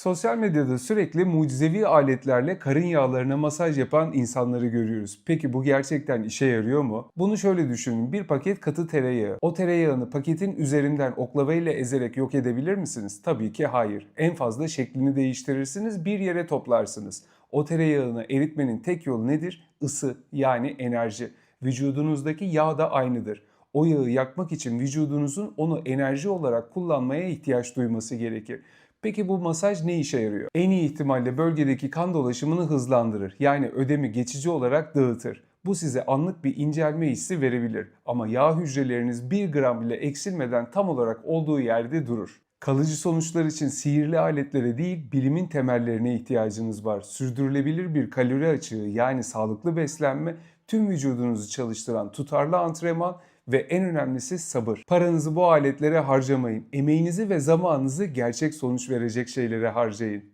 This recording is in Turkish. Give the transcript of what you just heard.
Sosyal medyada sürekli mucizevi aletlerle karın yağlarına masaj yapan insanları görüyoruz. Peki bu gerçekten işe yarıyor mu? Bunu şöyle düşünün. Bir paket katı tereyağı. O tereyağını paketin üzerinden oklavayla ezerek yok edebilir misiniz? Tabii ki hayır. En fazla şeklini değiştirirsiniz, bir yere toplarsınız. O tereyağını eritmenin tek yolu nedir? Isı yani enerji. Vücudunuzdaki yağ da aynıdır. O yağı yakmak için vücudunuzun onu enerji olarak kullanmaya ihtiyaç duyması gerekir. Peki bu masaj ne işe yarıyor? En iyi ihtimalle bölgedeki kan dolaşımını hızlandırır. Yani ödemi geçici olarak dağıtır. Bu size anlık bir incelme hissi verebilir. Ama yağ hücreleriniz 1 gram bile eksilmeden tam olarak olduğu yerde durur. Kalıcı sonuçlar için sihirli aletlere değil, bilimin temellerine ihtiyacınız var. Sürdürülebilir bir kalori açığı yani sağlıklı beslenme, tüm vücudunuzu çalıştıran tutarlı antrenman ve en önemlisi sabır. Paranızı bu aletlere harcamayın. Emeğinizi ve zamanınızı gerçek sonuç verecek şeylere harcayın.